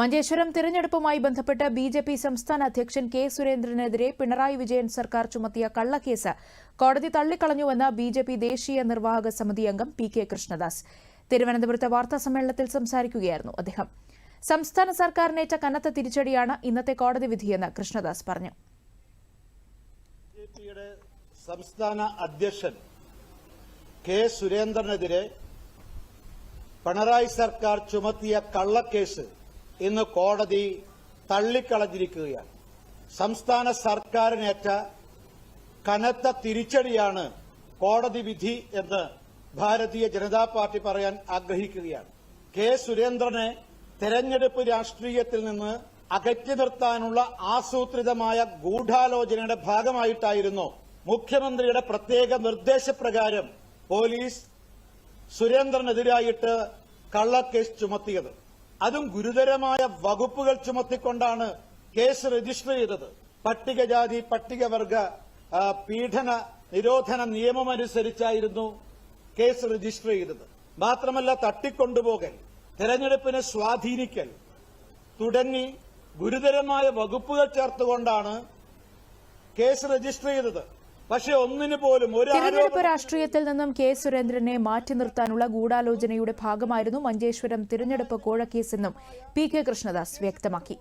മഞ്ചേശ്വരം തിരഞ്ഞെടുപ്പുമായി ബന്ധപ്പെട്ട് B J P സംസ്ഥാന അധ്യക്ഷൻ കെ സുരേന്ദ്രനെതിരെ പിണറായി വിജയൻ സർക്കാർ ചുമത്തിയ കള്ളക്കേസ് കോടതി തള്ളിക്കളഞ്ഞുവെന്ന് ബി ജെ പി ദേശീയ നിർവാഹക സമിതി അംഗം പി കെ കൃഷ്ണദാസ്. തിരുവനന്തപുരത്ത് വാർത്താസമ്മേളനത്തിൽ സംസാരിക്കുകയായിരുന്നു അദ്ദേഹം. സംസ്ഥാന സർക്കാരിനേറ്റ കനത്ത തിരിച്ചടിയാണ് ഇന്നത്തെ കോടതി വിധിയെന്ന് കൃഷ്ണദാസ് പറഞ്ഞു. സംസ്ഥാന അധ്യക്ഷൻ കെ സുരേന്ദ്രനെതിരെ പിണറായി സർക്കാർ ചുമത്തിയ കള്ളക്കേസ് ഇന്ന് കോടതി തള്ളിക്കളഞ്ഞിരിക്കുകയാണ്. സംസ്ഥാന സർക്കാരിനേറ്റ കനത്ത തിരിച്ചടിയാണ് കോടതി വിധി എന്ന് ഭാരതീയ ജനതാ പാർട്ടി പറയാൻ ആഗ്രഹിക്കുകയാണ്. കെ സുരേന്ദ്രനെ തെരഞ്ഞെടുപ്പ് രാഷ്ട്രീയത്തിൽ നിന്ന് അകറ്റി നിർത്താനുള്ള ആസൂത്രിതമായ ഗൂഢാലോചനയുടെ ഭാഗമായിട്ടായിരുന്നു മുഖ്യമന്ത്രിയുടെ പ്രത്യേക നിർദ്ദേശപ്രകാരം പോലീസ് സുരേന്ദ്രനെതിരായിട്ട് കള്ളക്കേസ് ചുമത്തിയത്. അതും ഗുരുതരമായ വകുപ്പുകൾ ചുമത്തിക്കൊണ്ടാണ് കേസ് രജിസ്റ്റർ ചെയ്തത്. പട്ടികജാതി പട്ടികവർഗ പീഡന നിരോധന നിയമമനുസരിച്ചായിരുന്നു കേസ് രജിസ്റ്റർ ചെയ്തത്. മാത്രമല്ല തട്ടിക്കൊണ്ടുപോകൽ തെരഞ്ഞെടുപ്പിനെ സ്വാധീനിക്കൽ തുടങ്ങി ഗുരുതരമായ വകുപ്പുകൾ ചേർത്തുകൊണ്ടാണ് കേസ് രജിസ്റ്റർ ചെയ്തത്. പക്ഷെ ഒന്നിന് പോലും ഒരു തിരഞ്ഞെടുപ്പ് രാഷ്ട്രീയത്തിൽ നിന്നും കെ സുരേന്ദ്രനെ മാറ്റി നിർത്താനുള്ള ഗൂഢാലോചനയുടെ ഭാഗമായിരുന്നു മഞ്ചേശ്വരം തിരഞ്ഞെടുപ്പ് കോഴക്കേസെന്നും പി കെ കൃഷ്ണദാസ് വ്യക്തമാക്കി.